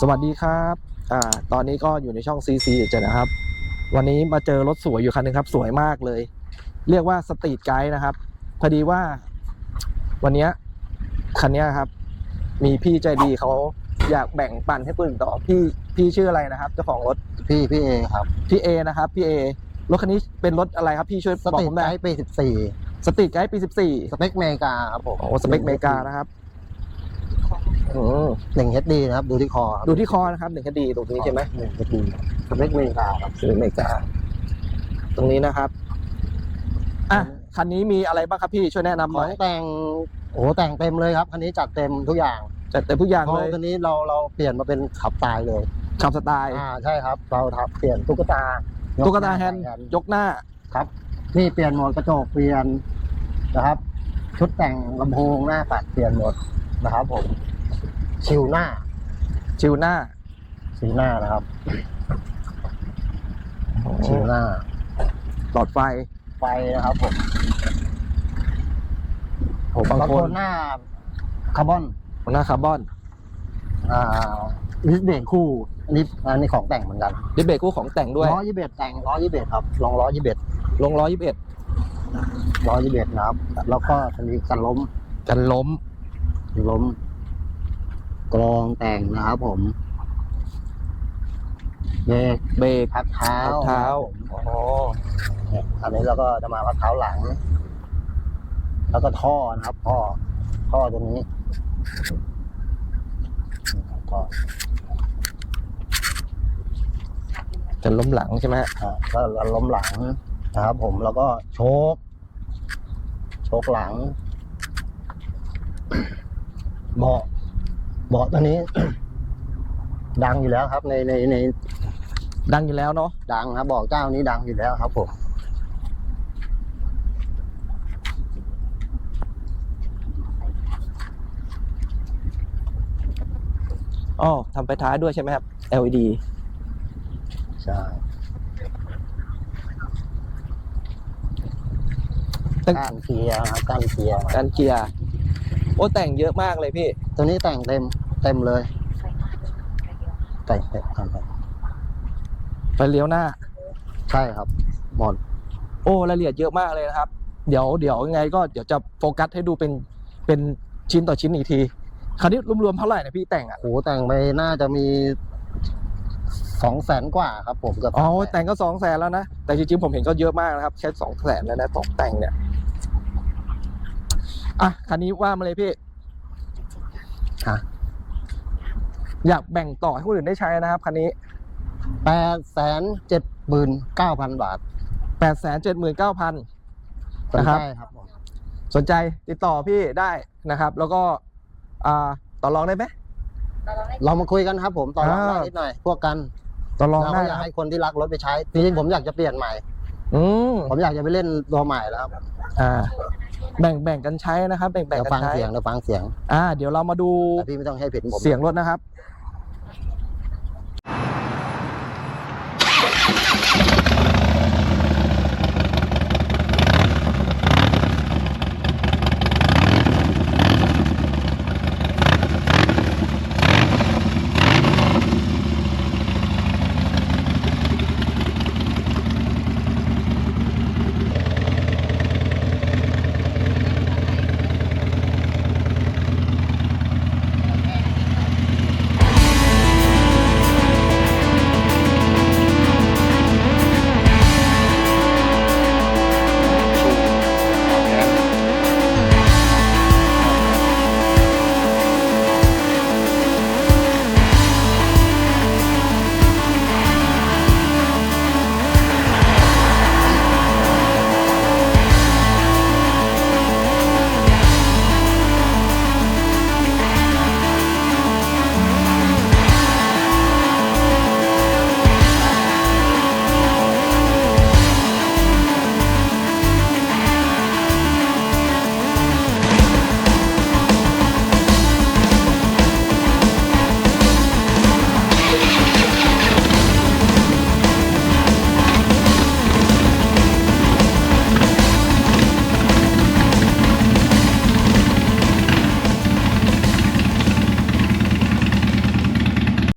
สวัสดีครับอ่าตอนนี้ก็อยู่ในช่อง CC เจ็ดนะครับ วันนี้มาเจอรถสวยอยู่คันหนึงครับ สวยมากเลย เรียกว่าสตรีทไกด์นะครับ พอดีว่า วันเนี้ยคันเนี้ยครับ มีพี่ใจดีเขาอยากแบ่งปันให้ปืนต่อพี่พี่ชื่ออะไรนะครับเจ้าของรถพี่พี่เอครับพี่เอนะครับพี่เอรถคันนี้เป็นรถอะไรครับพี่ช่วยสบอกตรีผทมหไกน่อยด์ปีสิบสี่สตรีทไกด์ปี 14สเปคเมกาครับผมโอ้สเปคเมกานะครับ อืมหนึ่งเฮดดีนะครับ ดูที่คอครับดูที่คอนะครับหนึ่งคดีตรงนี้ใช่ไหมหนึ่งเฮดดีสเปคเมกาครับซื้ออเมริกาตรงนี้นะครับอะคันนี้มีอะไรบ้างครับพี่ช่วยแนะนำขหน่อองยแต่งโอ้โหแต่งเต็มเลยครับคันนี้จัดเต็มทุกอย่างจัดเต็มทุกอย่างเพราะเลยคันนี้เราเราเปลี่ยนมาเป็นขับตายเลยขับสไตล์อ่าใช่ครับ เราทำเปลี่ยนตุ๊กตาตุ๊กตาแฮนด์ใส่ยกหน้า ครับนี่เปลี่ยนหมดกระจกเปลี่ยนนะครับ ชุดแต่งลำโพงหน้าปัดเปลี่ยนหมดนะครับผม ชิวหน้า ชิวหน้า ชิวหน้านะครับ ชิวหน้า หลอดไฟ ไฟนะครับผมโหบางบางคคนนหน้าคาร์บอน หน้าคาร์บอน อ่าลิสเบรกคู่อันนี้อันนี้ของแต่งเหมือนกันดิเบรกคู่ของแต่งด้วยล้อยี่เบดแต่งล้อยี่เบดครับลองล้อยี่เบดลงร้อยยี่สิบเอ็ดล้อยี่เบดนะครับ แล้วก็จะมีกันล้ม กันล้มล้ม กรองแต่งนะครับผมเบรกเบรกพักเท้าเท้านะครับอ๋อผมเนี่ยอันนี้เราก็จะมาพักเท้าหลัง แล้วก็ท่อนะครับท่อท่อตัวนี้ท่อกันล้มหลังใช่ไหมฮะอ่าก็ล้มหลังนะครับผมแล้วก็โชกโชกหลังเบาะ เบาะตัวนี้ ดังอยู่แล้วครับ ในในในดังอยู่แล้วเนาะดังครับเบอกเจ้านี้ดังอยู่แล้วครับผมอ๋อทำไฟท้ายด้วยใช่ไหมครับ LED ใช่ตั้งก้านเกียร์นะครับก้านเกียร์การเกียร์ โอ้แต่งเยอะมากเลยพี่ ตัวนี้แต่งเต็มเต็มเลยแต่งเต็มครับไฟเลี้ยวหน้า ใช่ครับหมดโอ้รายละเอียดเยอะมากเลยนะครับ เดี๋ยวเดี๋ยวยังไงก็เดี๋ยวจะโฟกัสให้ดูเป็นเป็นชิ้นต่อชิ้นอีกที คราวนี้รวมๆเท่าไหร่นะพี่แต่งอะโหแต่งไปน่าจะมีสองแสนกว่าครับผมเกือบอ๋อสามแสนแต่งก็สองแสนแล้วนะ แต่จริงๆผมเห็นก็เยอะมากนะครับแค่สองแสนแล้วนะตกแต่งเนี่ย อะคันนี้ว่ามาเลยพี่ฮะอยากแบ่งต่อให้คนอื่นได้ใช้นะครับคันนี้แปดแสนเจ็ดหมื่นเก้าพันบาทแปดแสนเจ็ดหมื่นเก้าพันสนนะครัใจบครับผมสนใจติดต่อพี่ได้นะครับ แล้วก็อ่าต่อรองได้ไหม เรามาคุยกันครับผมต่อรองได้อ่านิดหน่อย พวกกันต่อรองเราได้ก็อยานะกครับให้คนที่รักรถไปใช้จริงๆผมอยากจะเปลี่ยนใหม่ อืมผมอยากจะไปเล่นตัวใหม่แล้วครับอ่า แบ่งแบ่งกันใช้นะครับ แบ่งแบ่งเดี๋ยวกัฟันงใช้เสียงเดี๋ยวฟังเสียงอ่าเดี๋ยวเรามาดูแต่พี่ไม่ต้องให้ผิดผมเสียงรถนะครับ